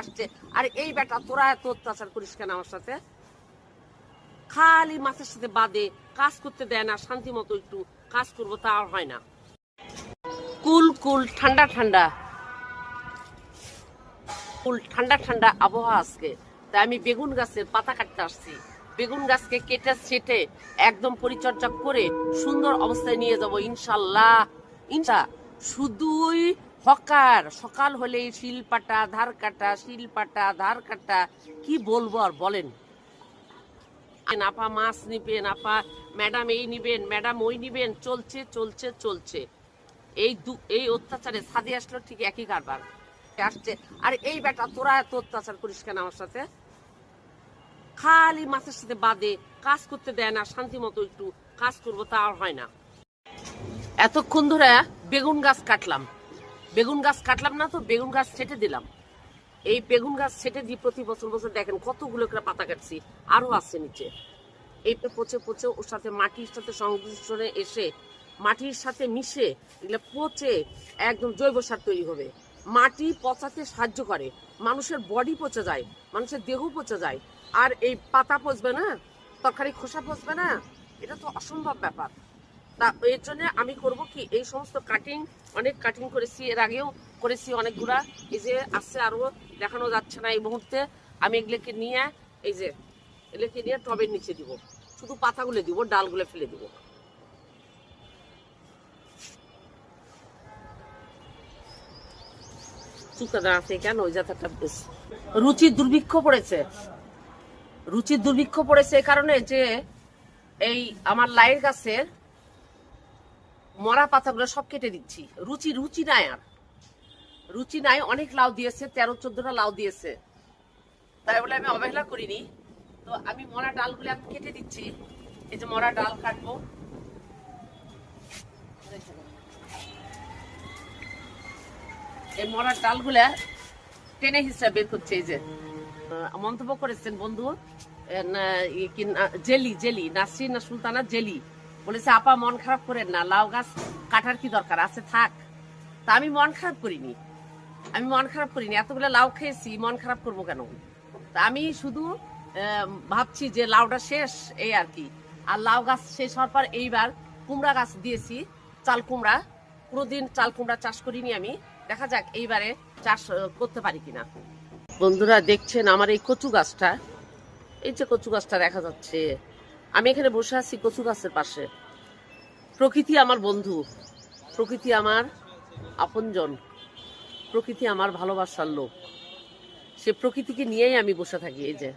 আসছে। আর এই বেটা তোরা এত অত্যাচার করিস কেন আমার সাথে? খালি মাছের সাথে বাদে কাজ করতে দেয় না, শান্তি মতো একটু কাজ করব হয় না। কুল কুল, ঠান্ডা ঠান্ডা। কুল, ঠান্ডা ঠান্ডা আবহাওয়া আজকে। তাই আমি বেগুন গাছের পাতা কাটতে আসছি। বেগুন গাছকে কেটে ছেটে একদম পরিচর্যা করে সুন্দর অবস্থায় নিয়ে যাব, ইনশাল্লাহ। ইনশা শুধুই হকার, সকাল হলেই শিল পাটা, ধার কাটা, শিল পাটা, ধার কাটা, কি বলব আর বলেন? আপা মাছ নিবেন, আপা ম্যাডাম এই নিবেন, ম্যাডাম ওই নিবেন, চলছে চলছে চলছে। এই দু, এই অত্যাচারে ছাদে আসলো ঠিক একই কারবার। আসছে। আর এই বেটা, তোরা এত অত্যাচার করিস কেন আমার সাথে? খালি মাছের সাথে বাদে কাজ করতে দেয় না, শান্তি মতো একটু কাজ করব, তা আর হয় না। এতক্ষণ ধরে বেগুন গাছ কাটলাম। বেগুন গাছ কাটলাম না তো, বেগুন গাছ ছেটে দিলাম। এই বেগুন গাছ ছেটে দিয়ে প্রতি বছর বছর দেখেন কতগুলো করে পাতা কাটছি, আরও আছে নিচে। এই পচে পচে ওর সাথে মাটির সাথে সংমিশ্রণে এসে মাটির সাথে মিশে এগুলো পচে একদম জৈব সার তৈরি হবে। মাটি পচাতে সাহায্য করে। মানুষের বডি পচে যায়, মানুষের দেহ পচে যায়। আর এই পাতা পচবে না, তরকারি খোসা পচবে না, এটা তো অসম্ভব ব্যাপার। তা এর জন্য আমি করব কি, এই সমস্ত কাটিং অনেক কাটিং করেছি। এর আগেও করেছি অনেকগুলা এই যে আসছে আরও, দেখানো যাচ্ছে না এই মুহূর্তে। আমি এগুলোকে নিয়ে, এই যে, এগুলোকে নিয়ে টবের নিচে দিব। শুধু পাতাগুলো দিব, ডালগুলো ফেলে দিব। রুচির দুর্ভিক্ষ পড়েছে। রুচির দুর্ভিক্ষ পড়েছে এই কারণে যে, এই আমার লাইয়ের গাছের মরা পাতাগুলো সব কেটে দিচ্ছি। রুচি রুচি নাই আর। রুচি নাই, অনেক লাউ দিয়েছে, তেরো, চোদ্দটা লাউ দিয়েছে। তাই বলে আমি অবহেলা করিনি। তো আমি মরা ডালগুলো এখন কেটে দিচ্ছি। এই যে মরা ডাল কাটবো। এই মরা ডালগুলা টেনে হিসাবে বের করছে, এই যে মন্তব্য করেছেন বন্ধু jelly jelly, Nasrin Sultana, jelly. বলেছে, আপা, মন খারাপ করেন না। লাউ গাছ কাটার কি দরকার? আছে, থাক। তা আমি মন খারাপ করিনি। আমি মন খারাপ করিনি। এতগুলো লাউ খেয়েছি, মন খারাপ করব কেন? তা আমি শুধু ভাবছি যে লাউটা শেষ, এই আর কি। আর লাউ গাছ শেষ হওয়ার পর এইবার কুমড়া গাছ দিয়েছি, চাল কুমড়া। কোনোদিন চাল কুমড়া চাষ করিনি আমি। দেখা যাক এইবারে চাষ করতে পারি কিনা। বন্ধুরা, দেখছেন আমার এই কচু গাছটা? এই যে কচু গাছটা দেখা যাচ্ছে। আমি এখানে বসে আছি কচু গাছের পাশে। প্রকৃতি আমার বন্ধু, প্রকৃতি আমার আপনজন, প্রকৃতি আমার ভালোবাসার লোক। সে প্রকৃতিকে নিয়েই আমি বসে থাকি এই যে।